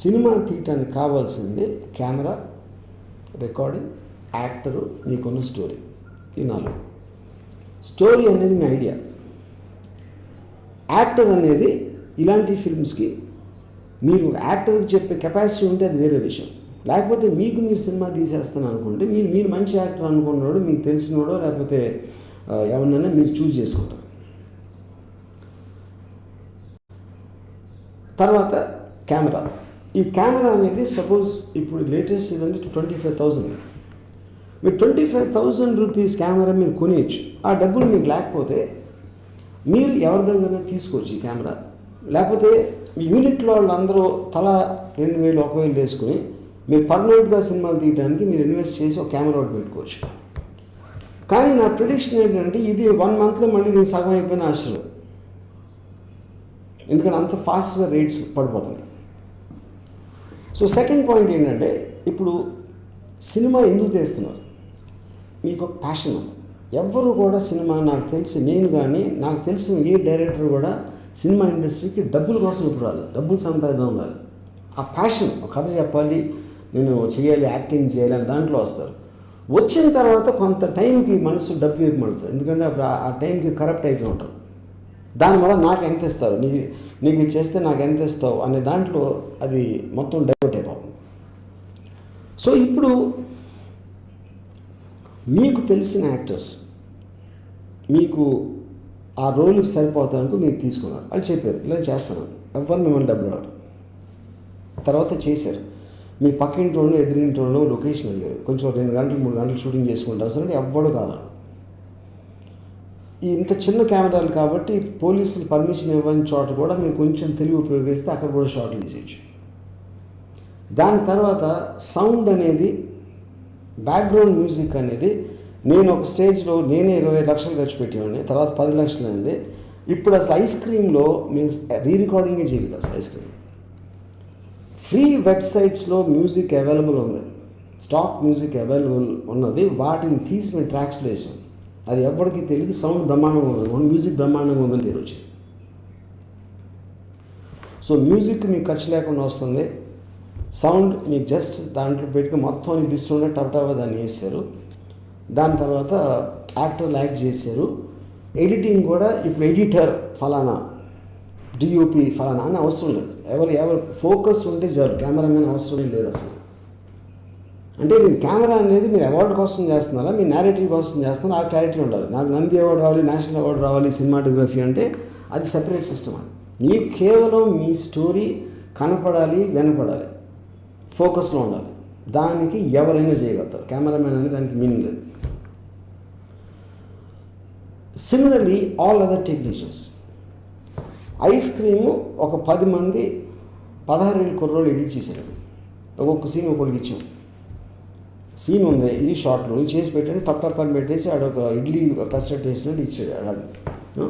Cinema తీయటానికి కావాల్సింది camera recording actor మీకున్న స్టోరీ. ఈ నాలుగు. స్టోరీ అనేది మీ ఐడియా. యాక్టర్ అనేది ఇలాంటి ఫిల్మ్స్కి మీరు యాక్టర్కి చెప్పే కెపాసిటీ ఉంటే అది వేరే విషయం. లేకపోతే మీకు మీరు సినిమా తీసేస్తాను అనుకుంటే మీరు మీరు మంచి యాక్టర్ అనుకున్నాడు మీకు తెలిసినోడో లేకపోతే ఎవరినైనా మీరు చూస్ చేసుకుంటారు. తర్వాత కెమెరా. ఈ కెమెరా అనేది సపోజ్ ఇప్పుడు లేటెస్ట్ ఇదంటే ట్వంటీ ఫైవ్ థౌజండ్ మీరు twenty five thousand rupees camera మీరు కొనేయచ్చు. ఆ డబ్బులు మీకు లేకపోతే మీరు ఎవరి దగ్గర తీసుకోవచ్చు ఈ కెమెరా. లేకపోతే మీ యూనిట్లో వాళ్ళందరూ తల రెండు వేలు ఒక వేలు వేసుకుని మీరు పర్మనెంట్గా సినిమాలు తీయడానికి మీరు ఇన్వెస్ట్ చేసి ఒక కెమెరా ఒకటి పెట్టుకోవచ్చు. కానీ నా ప్రిడిక్షన్ ఏంటంటే ఇది వన్ మంత్లో మళ్ళీ దీని సగం అయిపోయిన ఆశ్చర్యం. ఎందుకంటే అంత ఫాస్ట్గా రేట్స్ పడిపోతున్నాయి. సో సెకండ్ పాయింట్ ఏంటంటే ఇప్పుడు సినిమా ఎందుకు తీస్తున్నారు? మీకు ఒక ప్యాషన్ ఉంది. ఎవ్వరు కూడా సినిమా నాకు తెలిసి నేను కానీ నాకు తెలిసిన ఏ డైరెక్టర్ కూడా సినిమా ఇండస్ట్రీకి డబ్బుల కోసం ఇప్పుడు రాలేదు. డబ్బులు సంపాదిద్దాం ఉండాలి ఆ ప్యాషన్ ఒక కథ చెప్పాలి నేను చేయాలి యాక్టింగ్ చేయాలి అని దాంట్లో వస్తారు. వచ్చిన తర్వాత కొంత టైంకి మనసు డబ్బు వైపు మడుతుంది ఎందుకంటే అప్పుడు ఆ- ఆ టైంకి కరప్ట్ అయిపోయి ఉంటారు. దానివల్ల నాకు ఎంత ఇస్తారు? నీ నీకు ఇది చేస్తే నాకు ఎంత ఇస్తావు? అనే దాంట్లో అది మొత్తం డైవర్ట్ అయిపోతుంది. సో ఇప్పుడు మీకు తెలిసిన యాక్టర్స్ మీకు ఆ రోల్కి సరిపోతానికి మీరు తీసుకున్నారు. వాళ్ళు చెప్పారు ఇలా చేస్తాను. ఎవరు మిమ్మల్ని డబ్బులు అడగరు తర్వాత చేశారు. మీ పక్కింటి వాళ్ళు ఎదిరింటి వాళ్ళు లొకేషన్ అడిగారు. కొంచెం రెండు గంటలు మూడు గంటలు షూటింగ్ చేసుకుంటారు. అసలు ఎవ్వడు కాదు. ఇంత చిన్న కెమెరాలు కాబట్టి పోలీసులు పర్మిషన్ ఇవ్వని చోట కూడా మీరు కొంచెం తెలివి ఉపయోగిస్తే అక్కడ కూడా షాట్లు తీసేయచ్చు. దాని తర్వాత సౌండ్ అనేది బ్యాక్గ్రౌండ్ మ్యూజిక్ అనేది నేను ఒక స్టేజ్లో నేనే ఇరవై లక్షలు ఖర్చు పెట్టేవాడిని తర్వాత పది లక్షలు అయింది. ఇప్పుడు అసలు ఐస్ క్రీమ్లో మీన్స్ రీ రికార్డింగే చేయలేదు అసలు ఐస్ క్రీమ్. ఫ్రీ వెబ్సైట్స్లో మ్యూజిక్ అవైలబుల్ ఉంది. స్టాక్ మ్యూజిక్ అవైలబుల్ ఉన్నది. వాటిని తీసి మేము ట్రాక్స్లో వేసాం. అది ఎవరికి తెలియదు. సౌండ్ బ్రహ్మాండంగా ఉంది. మ్యూజిక్ బ్రహ్మాండంగా ఉందని పేరు వచ్చింది. సో మ్యూజిక్ మీకు ఖర్చు లేకుండా వస్తుంది. సౌండ్ మీకు జస్ట్ దాంట్లో పెట్టుకుని మొత్తం లిస్ట్ ఉండే టపటాగా దాన్ని వేసారు దాని తర్వాత యాక్టర్లు యాక్ట్ చేశారు. ఎడిటింగ్ కూడా ఇప్పుడు ఎడిటర్ ఫలానా డిఓపి ఫలానా అని అవసరం లేదు. ఎవరు ఎవరు ఫోకస్ ఉంటే చాలు కెమెరామెన్ అవసరం లేదు అసలు. అంటే మీరు కెమెరా అనేది మీరు అవార్డు కోసం చేస్తున్నారా? మీ నేరేటివ్ కోసం చేస్తున్నారా? ఆ క్లారిటీ ఉండాలి. నాకు నంది అవార్డు రావాలి నేషనల్ అవార్డు రావాలి సినిమాటోగ్రఫీ అంటే అది సెపరేట్ సిస్టమ్ అది. మీ కేవలం మీ స్టోరీ కనపడాలి వినపడాలి. ఫోకస్లో ఉండాలి. దానికి ఎవరైనా చేయగలుగుతారు. కెమెరామెన్ అనేది దానికి మీనింగ్ లేదు. Similarly all other technicians ice cream ఒక పది మంది పదహారు ఏళ్ళు కుర్రోళ్ళు ఎడిట్ చేశారు. ఒక్కొక్క సీన్ ఒక్కొక్కరికి ఇచ్చాం. సీన్ ఉంది ఈ షార్ట్లో ఇది చేసి పెట్టండి టప్ టప్ అని పెట్టేసి ఆడ ఒక ఇడ్లీ పెసరట్ వేసినట్టు ఇచ్చాడు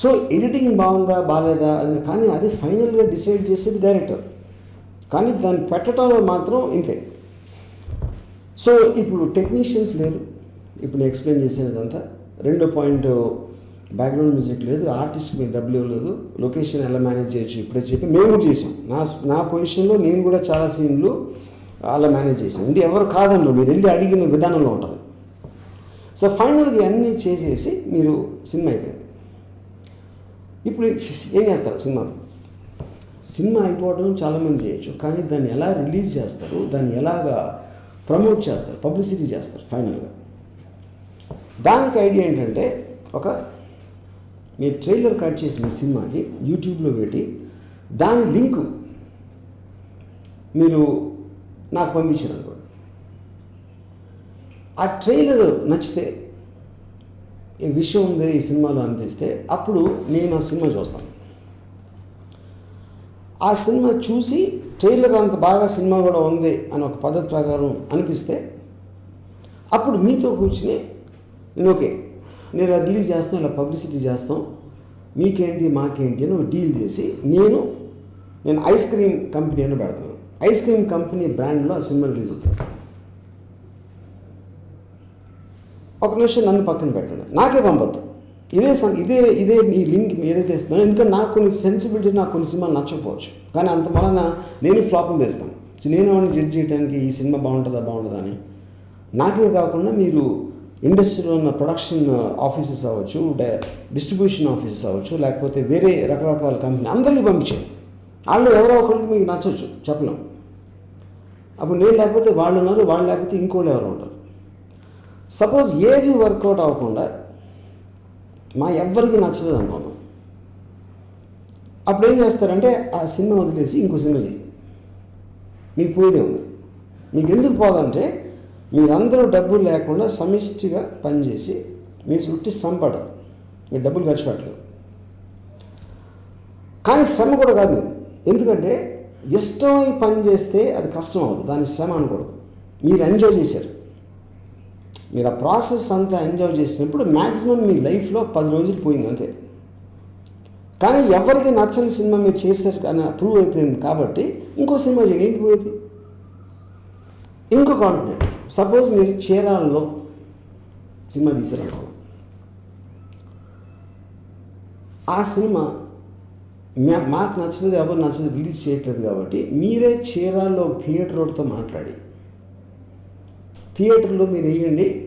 సో ఎడిటింగ్ బాగుందా బాగాలేదా అది కానీ అది ఫైనల్గా డిసైడ్ చేసేది డైరెక్టర్. కానీ దాన్ని పెట్టడంలో మాత్రం ఇంతే. సో ఇప్పుడు టెక్నీషియన్స్ లేరు. ఇప్పుడు నేను ఎక్స్ప్లెయిన్ చేసేదంతా. రెండో పాయింట్ బ్యాక్గ్రౌండ్ మ్యూజిక్ లేదు ఆర్టిస్ట్ మీకు డబ్బులు ఇవ్వలేదు లొకేషన్ ఎలా మేనేజ్ చేయొచ్చు ఇప్పుడే చెప్పి మేము చేసాం. నా నా పొజిషన్లో నేను కూడా చాలా సీన్లు వాళ్ళ మేనేజ్ చేశాను. అంటే ఎవరు కాదంలో మీరు వెళ్ళి అడిగిన విధానంలో ఉంటుంది. సో ఫైనల్గా అన్నీ చేసేసి మీరు సినిమా అయిపోయింది. ఇప్పుడు ఏం చేస్తారు సినిమా సినిమా అయిపోవడం చాలామంది చేయొచ్చు కానీ దాన్ని ఎలా రిలీజ్ చేస్తారు దాన్ని ఎలాగా ప్రమోట్ చేస్తారు పబ్లిసిటీ చేస్తారు ఫైనల్గా దానికి ఐడియా ఏంటంటే ఒక మీరు ట్రైలర్ కట్ చేసిన సినిమాకి యూట్యూబ్లో పెట్టి దాని లింకు మీరు నాకు పంపించారు అనుకోండి. ఆ ట్రైలర్ నచ్చితే ఈ విషయం ఉంది ఈ సినిమాలో అనిపిస్తే అప్పుడు నేను ఆ సినిమా చూస్తాను. ఆ సినిమా చూసి ట్రైలర్ అంత బాగా సినిమా కూడా ఉంది అని ఒక పద్ధతి ప్రకారం అనిపిస్తే అప్పుడు మీతో కూర్చుని నేను ఓకే నేను రిలీజ్ చేస్తాం ఇలా పబ్లిసిటీ చేస్తాం మీకేంటి మాకేంటి అని ఒక డీల్ చేసి నేను నేను ఐస్ క్రీమ్ కంపెనీ అని పెడతాను. ఐస్ క్రీమ్ కంపెనీ బ్రాండ్లో ఆ సినిమా రిలీజ్ అవుతుంది ఒక నిమిషం నన్ను పక్కన పెట్టండి. నాకే పంపొద్దు. ఇదే సం- ఇదే ఇదే మీ లింక్ ఏదైతే ఇస్తున్నానో ఎందుకంటే నాకు కొన్ని సెన్సిబిలిటీ నాకు కొన్ని సినిమాలు నచ్చకపోవచ్చు. కానీ అంత వలన నేను ఫ్లాపింగ్ తెస్తాను. సో నేను వాడిని జడ్జ్ చేయడానికి ఈ సినిమా బాగుంటుందా బాగుంటుందా అని. నాకే కాకుండా మీరు ఇండస్ట్రీలో ఉన్న ప్రొడక్షన్ ఆఫీసెస్ అవ్వచ్చు డిస్ట్రిబ్యూషన్ ఆఫీసెస్ అవ్వచ్చు లేకపోతే వేరే రకరకాల కంపెనీ అందరికీ పంపించాయి వాళ్ళు ఎవరో ఒకరికి మీకు నచ్చవచ్చు చెప్పలేం. అప్పుడు నేను లేకపోతే వాళ్ళు ఉన్నారు వాళ్ళు లేకపోతే ఇంకోళ్ళు ఎవరు ఉంటారు. సపోజ్ ఏది వర్కౌట్ అవ్వకుండా మా ఎవ్వరికి నచ్చలేదు అనుకున్నాం అప్పుడు ఏం చేస్తారంటే ఆ సినిమా వదిలేసి ఇంకో సినిమా చేయి మీకు పోయేదే ఉంది. మీకు ఎందుకు పోదంటే మీరందరూ డబ్బులు లేకుండా సమిష్టిగా పనిచేసి మీ చుట్టి సంపడరు మీరు డబ్బులు ఖర్చు పెట్టలేదు కానీ శ్రమ కూడా కాదు. ఎందుకంటే ఇష్టమై పని చేస్తే అది కష్టం అవ్వదు. దాని శ్రమ అనకూడదు. మీరు ఎంజాయ్ చేశారు. మీరు ఆ ప్రాసెస్ అంతా ఎంజాయ్ చేసినప్పుడు మ్యాక్సిమం మీ లైఫ్లో పది రోజులు పోయింది అంతే. కానీ ఎవరికి నచ్చని సినిమా మీరు చేశారు కానీ అప్రూవ్ అయిపోయింది కాబట్టి ఇంకో సినిమా చేయండి. ఏంటి పోయేది? ఇంకో కాంటినెంట్ సపోజ్ మీరు చీరాలలో సినిమా తీసారనుకో ఆ సినిమా మాకు నచ్చలేదు ఎవరు నచ్చలేదు రిలీజ్ చేయట్లేదు కాబట్టి మీరే చీరాల్లో ఒక థియేటర్ ఒకటితో మాట్లాడి. థియేటర్లో మీరు వేయండి.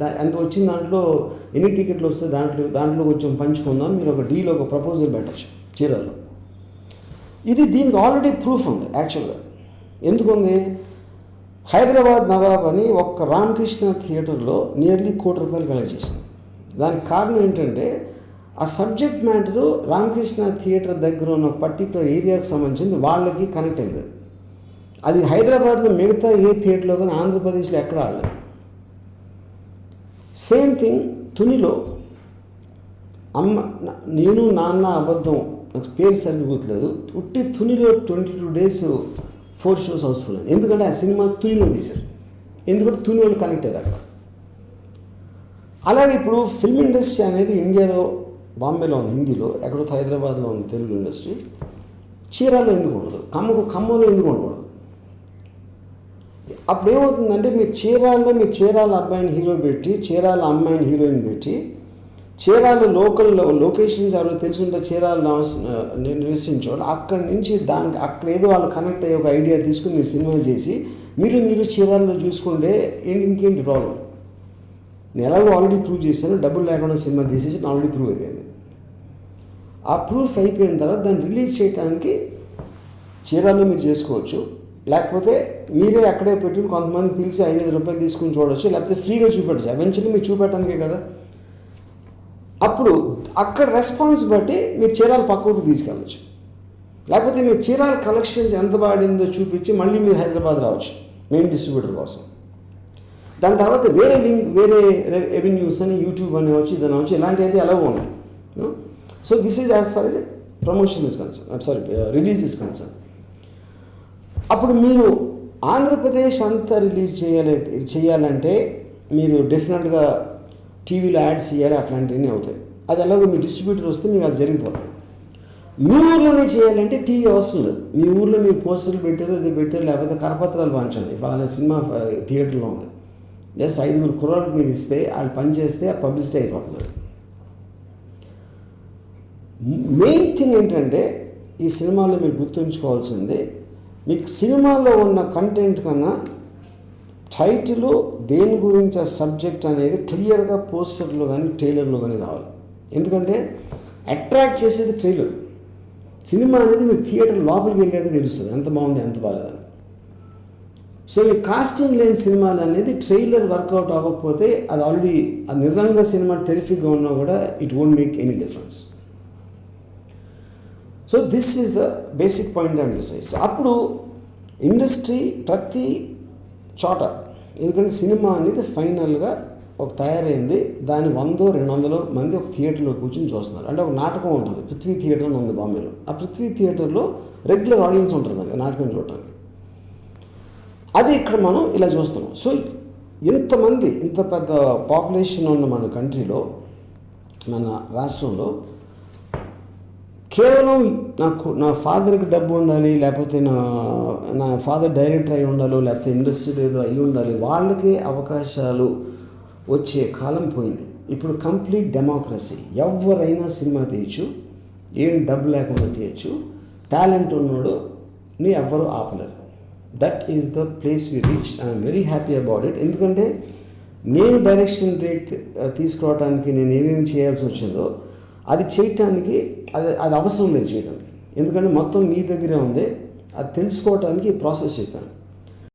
దా ఎంత వచ్చిన దాంట్లో ఎన్ని టికెట్లు వస్తే దాంట్లో దాంట్లో కొంచెం పంచుకుందాం. మీరు ఒక డీల్ ఒక ప్రపోజల్ పెట్టచ్చు చీరల్లో. ఇది దీనికి ఆల్రెడీ ప్రూఫ్ ఉంది యాక్చువల్గా. ఎందుకుంది? హైదరాబాద్ నవాబ్ అని ఒక్క రామకృష్ణ థియేటర్లో నియర్లీ కోటి రూపాయలు కలెక్ట్ చేసింది. దానికి కారణం ఏంటంటే ఆ సబ్జెక్ట్ మ్యాటరు రామకృష్ణ థియేటర్ దగ్గర ఉన్న పర్టికులర్ ఏరియాకి సంబంధించింది వాళ్ళకి కనెక్ట్ అయింది. అది హైదరాబాద్లో మిగతా ఏ థియేటర్లో కానీ ఆంధ్రప్రదేశ్లో ఎక్కడ ఆడలేదు సేమ్ థింగ్ తునిలో అమ్మ నేను నాన్న అబద్ధం నాకు పేరు సరిగ్గా ఉట్టి తునిలో twenty two days four shows house full అయింది ఎందుకంటే ఆ సినిమా తునిలో తీశారు. ఎందుకంటే తుని వాళ్ళు కనెక్ట్ అయ్యారు అక్కడ. అలాగే ఇప్పుడు ఫిల్మ్ ఇండస్ట్రీ అనేది ఇండియాలో బాంబేలో ఉంది హిందీలో ఎక్కడో హైదరాబాద్లో ఉంది తెలుగు ఇండస్ట్రీ చీరాల్లో ఎందుకు ఉండదు? కమ్మకు ఖమ్మంలో ఎందుకు ఉండకూడదు? అప్పుడు ఏమవుతుందంటే మీరు చీరాల్లో మీరు చీరాల అబ్బాయిని హీరో పెట్టి చీరాల అమ్మాయిని హీరోయిన్ పెట్టి చీరాల లోకల్ లొకేషన్స్ ఎవరో తెలిసి ఉంటే చీరాల నివసించేవాళ్ళు. అక్కడి నుంచి దానికి అక్కడ ఏదో వాళ్ళు కనెక్ట్ అయ్యే ఒక ఐడియా తీసుకుని మీరు సినిమా చేసి మీరు మీరు చీరాల్లో చూసుకుంటే ఏంటి ఇంకేంటి ప్రాబ్లం నేను ఎలాగో ఆల్రెడీ ప్రూవ్ చేశాను డబ్బులు లేకుండా సినిమా తీసేసి ఆల్రెడీ ప్రూవ్ అయిపోయింది. ఆ ప్రూఫ్ అయిపోయిన తర్వాత దాన్ని రిలీజ్ చేయడానికి చీరాలు మీరు చేసుకోవచ్చు. లేకపోతే మీరే అక్కడే పెట్టుకుని కొంతమంది పిలిచి ఐదు రూపాయలు తీసుకుని చూడవచ్చు లేకపోతే ఫ్రీగా చూపెట్టచ్చు. ఎవెన్చువల్లీ మీరు చూపెట్టడానికే కదా. అప్పుడు అక్కడ రెస్పాన్స్ బట్టి మీరు చీరాలు పక్కకు తీసుకెళ్ళచ్చు. లేకపోతే మీరు చీరాల కలెక్షన్స్ ఎంత బాడిందో చూపించి మళ్ళీ మీరు హైదరాబాద్ రావచ్చు మెయిన్ డిస్ట్రిబ్యూటర్ కోసం. దాని తర్వాత వేరే లింక్ వేరే రెవెన్యూస్ అని యూట్యూబ్ అని వచ్చి ఇదని వచ్చి ఇలాంటివి ఎలాగో ఉన్నాయి. So this is as far as promotion is concern sorry release is concern అప్పుడు మీరు ఆంధ్రప్రదేశ్ అంతా రిలీజ్ చేయాలి చేయాలంటే మీరు డెఫినెట్గా టీవీలో యాడ్స్ ఇవ్వాలి అట్లాంటివన్నీ అవుతాయి. అది ఎలాగో మీ డిస్ట్రిబ్యూటర్ వస్తే మీకు అది జరిగిపోతుంది. మీ ఊర్లోనే చేయాలంటే టీవీ అవసరం లేదు. మీ ఊర్లో మీరు పోస్టర్లు పెట్టారు అది పెట్టారు లేకపోతే కరపత్రాలు పంచండి. ఫలానా సినిమా uh, థియేటర్లో ఉంది. జస్ట్ ఐదుగురు కుర్రాలకు మీరు ఇస్తే వాళ్ళు పని చేస్తే ఆ పబ్లిసిటీ అయిపోతుంది. మెయిన్ థింగ్ ఏంటంటే ఈ సినిమాలో మీరు గుర్తుంచుకోవాల్సింది మీకు సినిమాలో ఉన్న కంటెంట్ కన్నా టైటిల్ దేని గురించి ఆ సబ్జెక్ట్ అనేది క్లియర్గా పోస్టర్లో కానీ ట్రైలర్లో కానీ రావాలి. ఎందుకంటే అట్రాక్ట్ చేసేది ట్రైలర్ సినిమా అనేది మీరు థియేటర్ లోపలికి వెళ్ళాక తెలుస్తుంది ఎంత బాగుంది ఎంత బాగాలేదని. సో ఈ కాస్టింగ్ లేని సినిమాలు అనేది ట్రైలర్ వర్కౌట్ అవ్వకపోతే అది ఆల్రెడీ అది నిజంగా సినిమా టెరిఫిక్గా ఉన్నా కూడా it won't make any difference so this is the basic point and decide అప్పుడు ఇండస్ట్రీ ప్రతి చోట ఎందుకంటే సినిమా అనేది ఫైనల్గా ఒక తయారైంది. దాని వందో రెండు వందలో మంది ఒక థియేటర్లో కూర్చొని చూస్తున్నారు. అంటే ఒక నాటకం ఉంటుంది పృథ్వీ థియేటర్ ఉంది బాంబేలో. ఆ పృథ్వీ థియేటర్లో రెగ్యులర్ ఆడియన్స్ ఉంటుంది నాటకం చూడటానికి. అది ఇక్కడ మనం ఇలా చూస్తున్నాం. సో ఇంతమంది ఇంత పెద్ద పాపులేషన్ ఉన్న మన కంట్రీలో మన రాష్ట్రంలో కేవలం నాకు నా ఫాదర్కి డబ్బు ఉండాలి లేకపోతే నా నా ఫాదర్ డైరెక్టర్ అయి ఉండాలి లేకపోతే ఇండస్ట్రీలో ఏదో అయి ఉండాలి వాళ్ళకే అవకాశాలు వచ్చే కాలం పోయింది. ఇప్పుడు కంప్లీట్ డెమోక్రసీ. ఎవరైనా సినిమా తీయచ్చు ఏం డబ్బు లేకుండా తీయచ్చు టాలెంట్ ఉన్నోడు ని ఎవ్వరు ఆపలేరు. That is the place we reach I'm very happy about it ఎందుకంటే నేను డైరెక్షన్ బ్రేక్ తీసుకురావడానికి నేను ఏమేమి చేయాల్సి వచ్చిందో అది చేయటానికి అది అది అవసరం లేదు చేయడానికి ఎందుకంటే మొత్తం మీ దగ్గరే ఉంది. అది తెలుసుకోవటానికి ప్రాసెస్ చెప్పాను